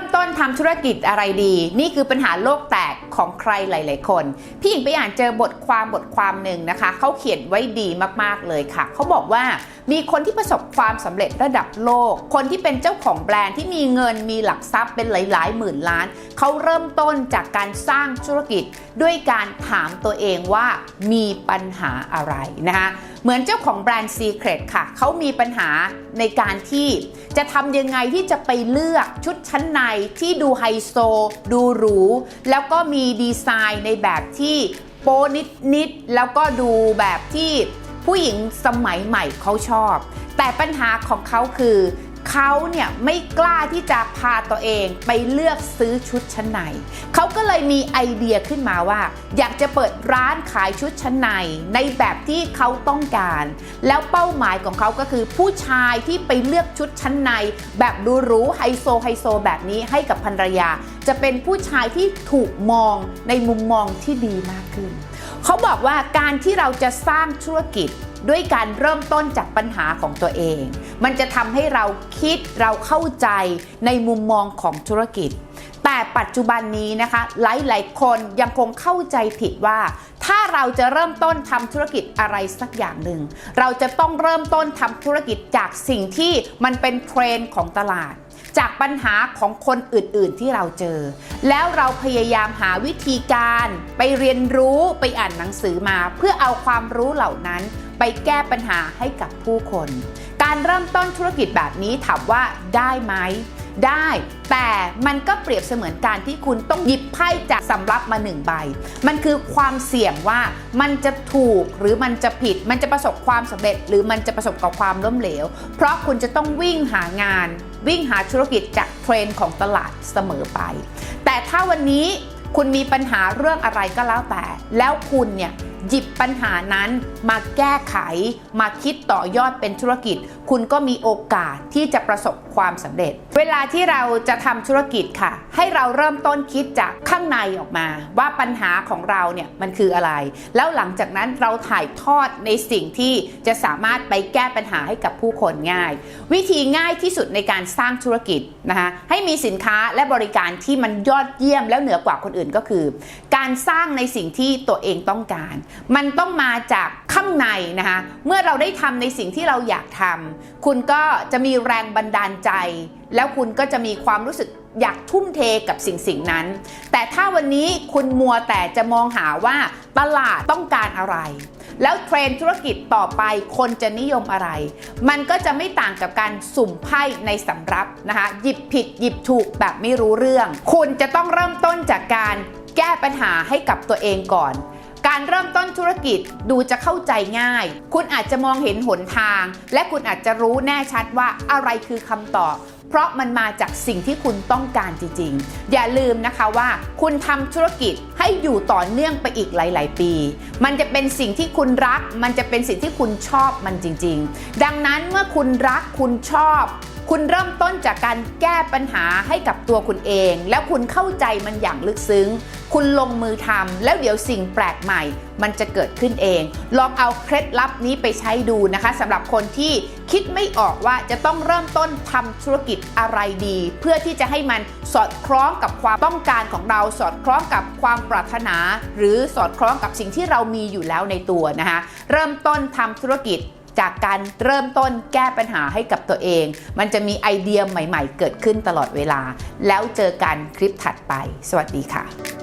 ริ่มต้นทำธุรกิจอะไรดี นี่คือปัญหาโลกแตกของใครหลาย ๆ คน พี่หญิงไปอ่านเจอบทความบทความหนึ่งนะคะ เขาเขียนไว้ดีมาก ๆ เลยค่ะ เขาบอกว่ามีคนที่ประสบความสำเร็จระดับโลก คนที่เป็นเจ้าของแบรนด์ที่มีเงินมีหลักทรัพย์เป็นหลาย ๆ หมื่นล้าน เขาเริ่มต้นจากการสร้างธุรกิจด้วยการถามตัวเองว่ามีปัญหาอะไรนะคะ เหมือนเจ้าของแบรนด์ Secret ค่ะ เขามีปัญหาในการที่จะทำยังไงที่จะไปเลือกชุดชั้นในที่ดูไฮโซ ดูหรู แล้วก็มีดีไซน์ในแบบที่โป๊นิดๆแล้วก็ดูแบบที่ผู้หญิงสมัยใหม่เขาชอบ แต่ปัญหาของเขาคือ เขาเนี่ยไม่กล้าที่จะพาตัวเองไปเลือกซื้อชุดชั้นในเขาก็เลยมีไอเดียขึ้นมาว่า อยากจะเปิดร้านขายชุดชั้นใน ในแบบที่เขาต้องการ แล้วเป้าหมายของเขาก็คือผู้ชายที่ไปเลือกชุดชั้นใน แบบดูหรูไฮโซไฮโซแบบนี้ให้กับภรรยา จะเป็นผู้ชายที่ถูกมองในมุมมองที่ดีมากขึ้น เขาบอกว่าการที่เราจะสร้างธุรกิจ ด้วยการเริ่มต้นจากปัญหาของตัวเอง มันจะทำให้เราคิดเราเข้าใจในมุมมองของธุรกิจ แต่ปัจจุบันนี้นะคะ หลายๆ คนยังคงเข้าใจผิดว่า ถ้าเราจะเริ่มต้นทำธุรกิจอะไรสักอย่างหนึ่ง เราจะต้องเริ่มต้นทำธุรกิจจากสิ่งที่มันเป็นเทรนด์ของตลาดจากปัญหาของคนอื่นๆที่เราเจอ แล้วเราพยายามหาวิธีการ ไปเรียนรู้ไปอ่านหนังสือมา เพื่อเอาความรู้เหล่านั้น ไปแก้ปัญหาให้กับผู้คน การเริ่มต้นธุรกิจแบบนี้ถามว่าได้ไหมได้ แต่มันก็เปรียบเสมือนการที่คุณต้องหยิบไพ่จากสำรับมาหนึ่งใบ มันคือความเสี่ยงว่ามันจะถูกหรือมันจะผิด มันจะประสบความสำเร็จ หรือมันจะประสบกับความล้มเหลว เพราะคุณจะต้องวิ่งหางาน วิ่งหาธุรกิจจากเทรนด์ของตลาดเสมอไป แต่ถ้าวันนี้คุณมีปัญหาเรื่องอะไรก็แล้วแต่ แล้วคุณเนี่ย หยิบปัญหานั้นมาแก้ไข มาคิดต่อยอดเป็นธุรกิจ คุณก็มีโอกาสที่จะประสบความสำเร็จ เวลาที่เราจะทำธุรกิจค่ะ ให้เราเริ่มต้นคิดจากข้างในออกมา ว่าปัญหาของเราเนี่ยมันคืออะไร แล้วหลังจากนั้นเราถ่ายทอดในสิ่งที่จะสามารถไปแก้ปัญหาให้กับผู้คนง่าย วิธีง่ายที่สุดในการสร้างธุรกิจนะคะให้มีสินค้าและบริการที่มันยอดเยี่ยมแล้วเหนือกว่าคนอื่นก็คือ การสร้างในสิ่งที่ตัวเองต้องการ มันต้องมาจากข้างในนะคะเมื่อเราได้ทำในสิ่งที่เราอยากทำคุณก็จะมีแรงบันดาลใจ แล้วคุณก็จะมีความรู้สึกอยากทุ่มเทกับสิ่งสิ่งนั้น แต่ถ้าวันนี้คุณมัวแต่จะมองหาว่าตลาดต้องการอะไร แล้วเทรนธุรกิจต่อไปคนจะนิยมอะไร มันก็จะไม่ต่างกับการสุ่มไพ่ในสำรับนะคะ หยิบผิดหยิบถูกแบบไม่รู้เรื่อง คุณจะต้องเริ่มต้นจากการแก้ปัญหาให้กับตัวเองก่อนการเริ่มต้นธุรกิจดูจะเข้าใจง่าย คุณอาจจะมองเห็นหนทาง และคุณอาจจะรู้แน่ชัดว่าอะไรคือคำตอบ เพราะมันมาจากสิ่งที่คุณต้องการจริงๆ อย่าลืมนะคะว่า คุณทำธุรกิจให้อยู่ต่อเนื่องไปอีกหลาย ๆ ปี มันจะเป็นสิ่งที่คุณรัก มันจะเป็นสิ่งที่คุณชอบมันจริง ๆ ดังนั้นเมื่อคุณรักคุณชอบ คุณเริ่มต้นจากการแก้ปัญหาให้กับตัวคุณเอง แล้วคุณเข้าใจมันอย่างลึกซึ้ง คุณลงมือทำแล้วเดี๋ยวสิ่งแปลกใหม่ มันจะเกิดขึ้นเอง ลองเอาเคล็ดลับนี้ไปใช้ดูนะคะสำหรับคนที่คิดไม่ออกว่าจะต้องเริ่มต้นทำธุรกิจอะไรดี เพื่อที่จะให้มันสอดคล้องกับความต้องการของเราสอดคล้องกับความปรารถนา หรือสอดคล้องกับสิ่งที่เรามีอยู่แล้วในตัวนะคะเริ่มต้นทำธุรกิจ จากการเริ่มต้นแก้ปัญหาให้กับตัวเอง มันจะมีไอเดียใหม่ ๆ เกิดขึ้นตลอดเวลา แล้วเจอกันคลิปถัดไป สวัสดีค่ะ